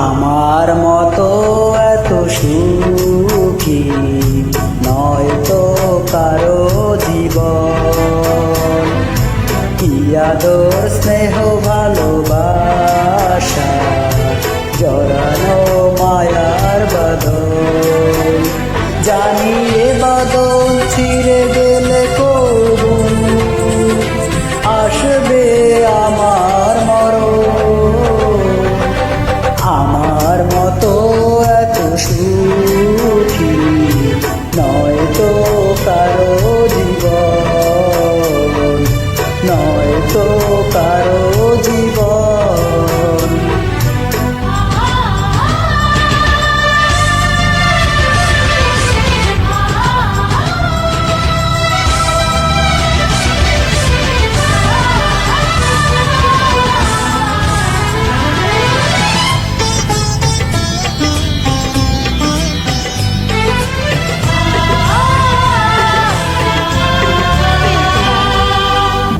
আমার মতো এত সুখী নয় তো কারও জীবন। কি আদর স্নেহ ভালোবাসা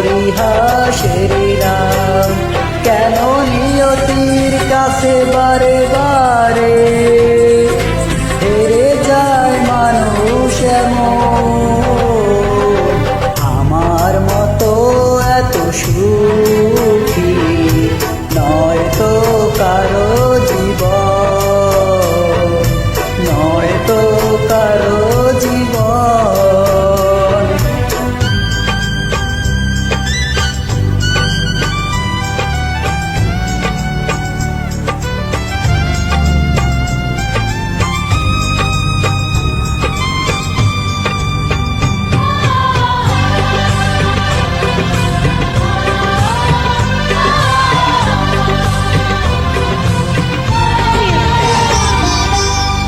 পরিহাসের কেন নিয়তির কাছে বারে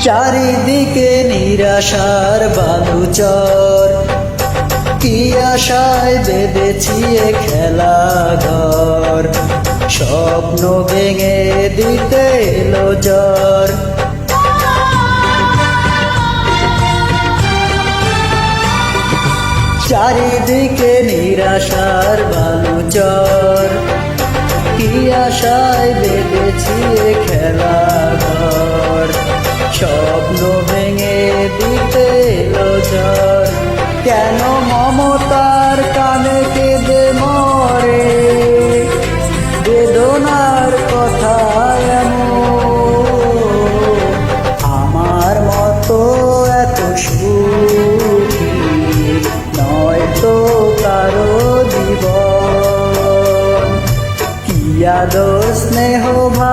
চারিদিকে নিরাশার বালুচর। কি আশায় বেঁধেছি খেলা ঘর স্বপ্ন ভেঙে দিতে এলো জ্বর। স্বপ্ন ভেঙে দিতে ঝড় কেন মমতার কানে কেঁদে মরে? বেদনার কথা এমন। আমার মতো এত সুখী নয় তো কারও জীবন। কি আদর স্নেহ ভালোবাসা